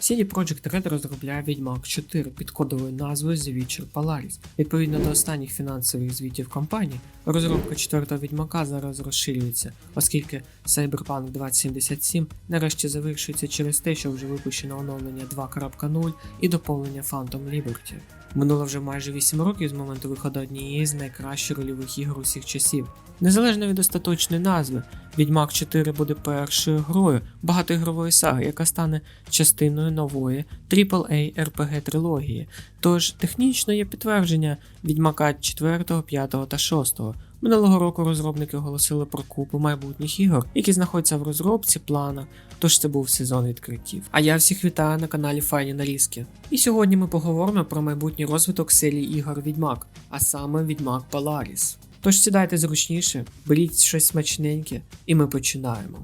CD Projekt Red розробляє Відьмак 4 під кодовою назвою The Witcher Polaris. Відповідно до останніх фінансових звітів компанії, розробка четвертого відьмака зараз розширюється, оскільки Cyberpunk 2077 нарешті завершується через те, що вже випущено оновлення 2.0 і доповнення Phantom Liberty. Минуло вже майже 8 років з моменту виходу однієї з найкращих рольових ігор усіх часів. Незалежно від остаточної назви, Відьмак 4 буде першою грою багатоігрової саги, яка стане частиною нової AAA RPG трилогії. Тож технічно є підтвердження Відьмака 4, 5 та 6. Минулого року розробники оголосили про купу майбутніх ігор, які знаходяться в розробці, планах, тож це був сезон відкриттів. А я всіх вітаю на каналі Файні Нарізки. І сьогодні ми поговоримо про майбутній розвиток серії ігор Відьмак, а саме Відьмак Polaris. Тож сідайте зручніше, беріть щось смачненьке, і ми починаємо.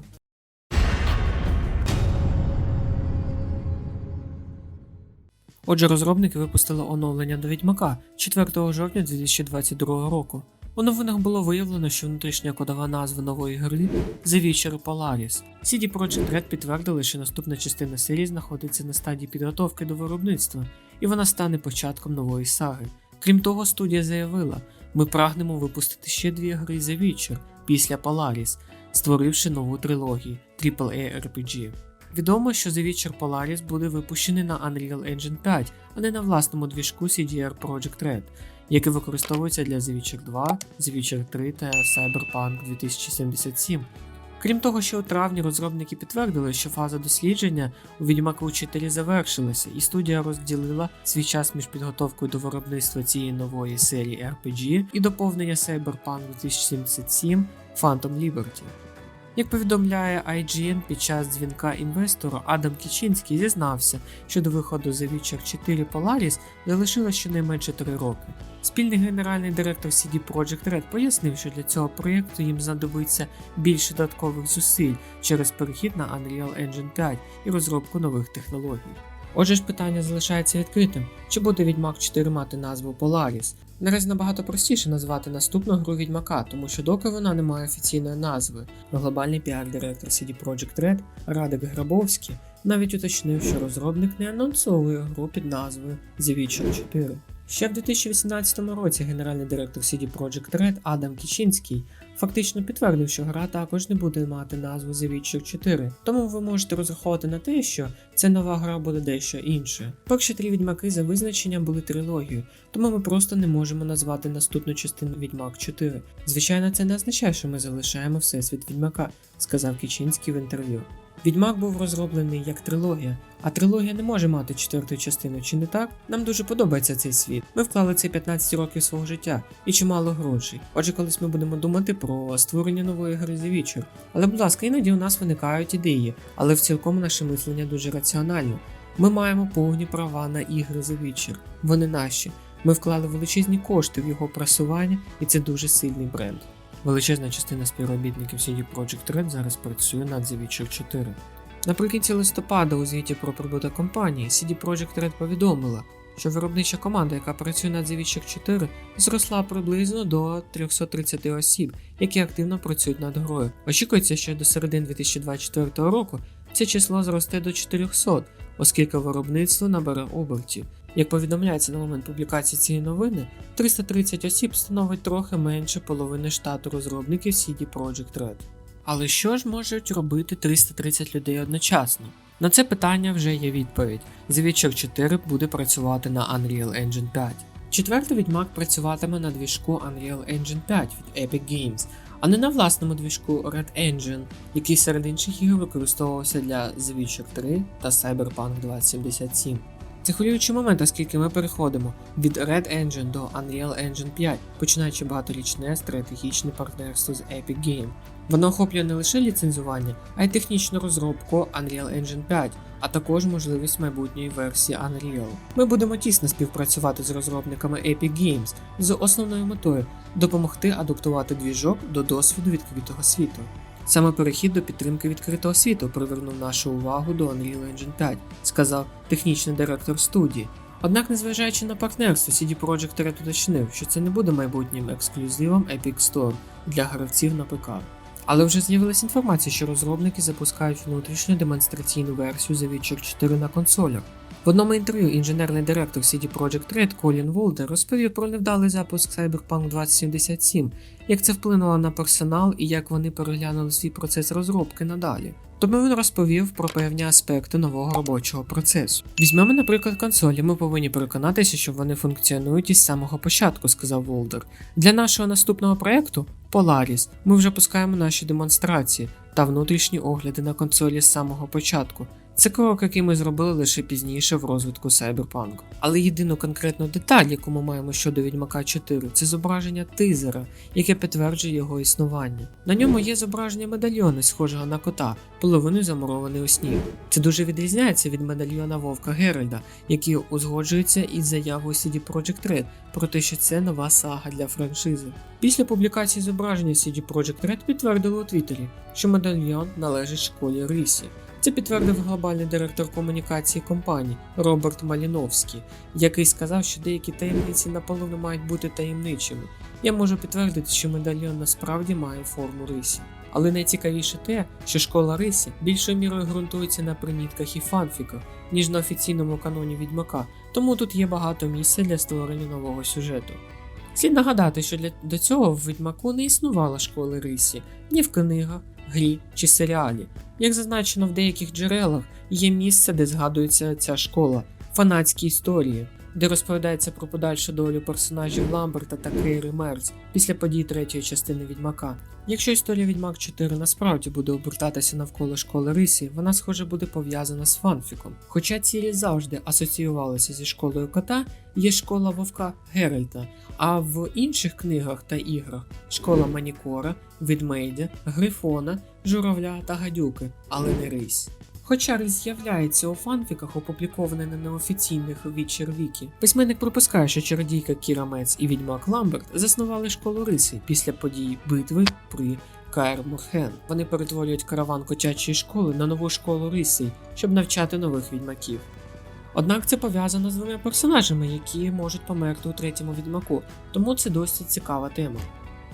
Отже, розробники випустили оновлення до Відьмака 4 жовтня 2022 року. У новинах було виявлено, що внутрішня кодова назва нової гри The Witcher Polaris. CD Projekt Red підтвердили, що наступна частина серії знаходиться на стадії підготовки до виробництва, і вона стане початком нової саги. Крім того, студія заявила, ми прагнемо випустити ще дві гри The Witcher після Polaris, створивши нову трилогію AAA RPG. Відомо, що The Witcher Polaris буде випущений на Unreal Engine 5, а не на власному двіжку CDR Projekt Red, який використовується для The Witcher 2, The Witcher 3 та Cyberpunk 2077. Крім того, що у травні розробники підтвердили, що фаза дослідження у Відьмаку 4 завершилася, і студія розділила свій час між підготовкою до виробництва цієї нової серії RPG і доповнення Cyberpunk 2077 Phantom Liberty. Як повідомляє IGN під час дзвінка інвестору, Адам Кічинський зізнався, що до виходу The Witcher 4 Polaris залишилось щонайменше 3 роки. Спільний генеральний директор CD Projekt Red пояснив, що для цього проєкту їм знадобиться більше додаткових зусиль через перехід на Unreal Engine 5 і розробку нових технологій. Отже ж питання залишається відкритим: чи буде Відьмак 4 мати назву Polaris? Наразі набагато простіше назвати наступну гру Відьмака, тому що доки вона не має офіційної назви, глобальний піар-директор CD Projekt Red Радик Грабовський навіть уточнив, що розробник не анонсовує гру під назвою The Witcher 4. Ще в 2018 році генеральний директор CD Projekt Red Адам Кічинський фактично підтвердив, що гра також не буде мати назву The Witcher 4, тому ви можете розраховувати на те, що ця нова гра буде дещо інше. Перші три відьмаки за визначенням були трилогією, тому ми просто не можемо назвати наступну частину Відьмак 4. Звичайно, це не означає, що ми залишаємо всесвіт відьмака, сказав Кічинський в інтерв'ю. Відьмак був розроблений як трилогія, а трилогія не може мати четверту частину, чи не так? Нам дуже подобається цей світ. Ми вклали це 15 років свого життя і чимало грошей. Отже, колись ми будемо думати про створення нової гри The Witcher. Але, будь ласка, іноді у нас виникають ідеї, але в цілком наше мислення дуже раціонально. Ми маємо повні права на ігри The Witcher. Вони наші. Ми вклали величезні кошти в його просування, і це дуже сильний бренд. Величезна частина співробітників CD Projekt Red зараз працює над The Witcher 4. Наприкінці листопада у звіті про прибуток компанії CD Projekt Red повідомила, що виробнича команда, яка працює над The Witcher 4, зросла приблизно до 330 осіб, які активно працюють над грою. Очікується, що до середини 2024 року це число зросте до 400, оскільки виробництво набере обертів. Як повідомляється на момент публікації цієї новини, 330 осіб становить трохи менше половини штату розробників CD Projekt Red. Але що ж можуть робити 330 людей одночасно? На це питання вже є відповідь. Witcher 4 буде працювати на Unreal Engine 5. Четвертий відьмак працюватиме на двіжку Unreal Engine 5 від Epic Games, а не на власному двіжку Red Engine, який серед інших ігор використовувався для Witcher 3 та Cyberpunk 2077. Це хвилюючий момент, оскільки ми переходимо від Red Engine до Unreal Engine 5, починаючи багаторічне стратегічне партнерство з Epic Games. Воно охоплює не лише ліцензування, а й технічну розробку Unreal Engine 5, а також можливість майбутньої версії Unreal. Ми будемо тісно співпрацювати з розробниками Epic Games з основною метою допомогти адаптувати двіжок до досвіду відкритого світу. Саме перехід до підтримки відкритого світу привернув нашу увагу до Unreal Engine 5, сказав технічний директор студії. Однак, незважаючи на партнерство, CD Projekt Red уточнив, що це не буде майбутнім ексклюзивом Epic Store для гравців на ПК. Але вже з'явилася інформація, що розробники запускають внутрішню демонстраційну версію The Witcher 4 на консолях. В одному інтерв'ю інженерний директор CD Projekt Red Колін Волдер розповів про невдалий запуск Cyberpunk 2077, як це вплинуло на персонал і як вони переглянули свій процес розробки надалі. Тому він розповів про певні аспекти нового робочого процесу. Візьмемо, наприклад, консолі. Ми повинні переконатися, що вони функціонують із самого початку, сказав Волдер. Для нашого наступного проекту Polaris ми вже пускаємо наші демонстрації та внутрішні огляди на консолі з самого початку. Це крок, який ми зробили лише пізніше в розвитку Cyberpunk. Але єдину конкретну деталь, яку ми маємо щодо Відьмака 4, це зображення тизера, яке підтверджує його існування. На ньому є зображення медальйони, схожого на кота, половиною замурований у сніг. Це дуже відрізняється від медальйона Вовка Геральда, який узгоджується із заявою CD Projekt Red про те, що це нова сага для франшизи. Після публікації зображення CD Projekt Red підтвердили у Твіттері, що медальйон належить школі Рисі. Це підтвердив глобальний директор комунікації компанії Роберт Маліновський, який сказав, що деякі таємниці наполовину мають бути таємничими. Я можу підтвердити, що медальйон насправді має форму рисі. Але найцікавіше те, що школа Рисі більшою мірою ґрунтується на примітках і фанфіках, ніж на офіційному каноні Відьмака, тому тут є багато місця для створення нового сюжету. Слід нагадати, що для до цього в Відьмаку не існувала школи Рисі ні в книгах, грі чи серіалі. Як зазначено в деяких джерелах, є місце, де згадується ця школа, фанатські історії, де розповідається про подальшу долю персонажів Ламберта та Кейри Мерц після подій третьої частини Відьмака. Якщо історія Відьмак 4 насправді буде обертатися навколо школи Рисі, вона схоже буде пов'язана з фанфіком. Хоча цілі завжди асоціювалися зі школою кота, є школа вовка Геральта, а в інших книгах та іграх школа Манікора, Відмейдя, Грифона, Журавля та Гадюки, але не Рись. Хоча Рись з'являється у фанфіках, опублікованих на неофіційних Witcher Вікі, письменник припускає, що чародійка Кіра Мец і відьмак Ламберт заснували школу Риси після подій битви при Каер Мурхен. Вони перетворюють караван котячої школи на нову школу Риси, щоб навчати нових відьмаків. Однак це пов'язано з двома персонажами, які можуть померти у третьому відьмаку, тому це досить цікава тема.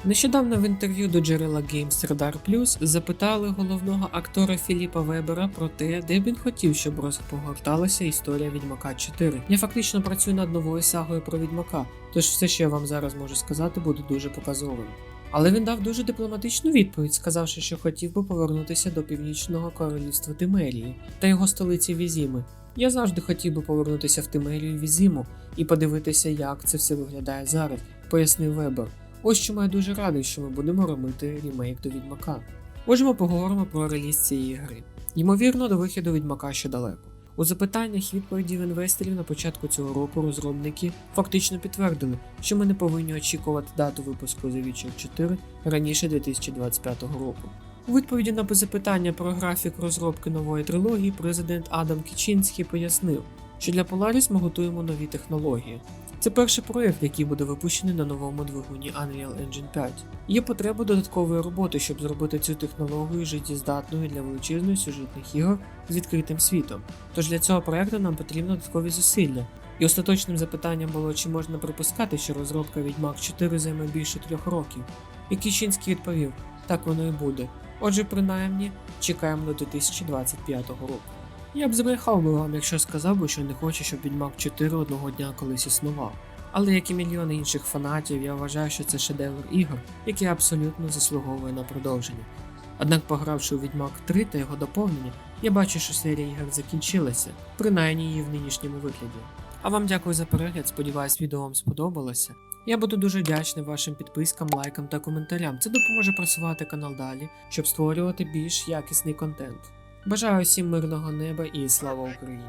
Нещодавно в інтерв'ю до джерела Games Radar Plus запитали головного актора Філіпа Вебера про те, де б він хотів, щоб розпогорталася історія Відьмака 4. Я фактично працюю над новою сагою про Відьмака, тож все, що я вам зараз можу сказати, буде дуже показовим. Але він дав дуже дипломатичну відповідь, сказавши, що хотів би повернутися до північного королівства Тимерії та його столиці Візіми. Я завжди хотів би повернутися в Тимерію Візіму і подивитися, як це все виглядає зараз, пояснив Вебер. Ось чому я дуже радий, що ми будемо робити ремейк до Відьмака. Отже, ми поговоримо про реліз цієї гри. Ймовірно, до виходу Відьмака ще далеко. У запитаннях відповідів інвесторів на початку цього року розробники фактично підтвердили, що ми не повинні очікувати дату випуску The Witcher 4 раніше 2025 року. У відповіді на запитання про графік розробки нової трилогії президент Адам Кічинський пояснив, що для Polaris ми готуємо нові технології. Це перший проєкт, який буде випущений на новому двигуні Unreal Engine 5. Є потреба додаткової роботи, щоб зробити цю технологію життєздатною для величезних сюжетних ігор з відкритим світом. Тож для цього проєкту нам потрібні додаткові зусилля. І остаточним запитанням було, чи можна припускати, що розробка Відьмак 4 займе більше трьох років. І Кічинський відповів: так воно і буде. Отже, принаймні, чекаємо до 2025 року. Я б збрехав би вам, якщо сказав би, що не хочу, щоб Відьмак 4 одного дня колись існував. Але як і мільйони інших фанатів, я вважаю, що це шедевр ігор, який абсолютно заслуговує на продовження. Однак, погравши у Відьмак 3 та його доповнення, я бачу, що серія ігор закінчилася, принаймні її в нинішньому вигляді. А вам дякую за перегляд, сподіваюсь, відео вам сподобалося. Я буду дуже вдячний вашим підпискам, лайкам та коментарям. Це допоможе просувати канал далі, щоб створювати більш якісний контент. Бажаю всім мирного неба і слава Україні!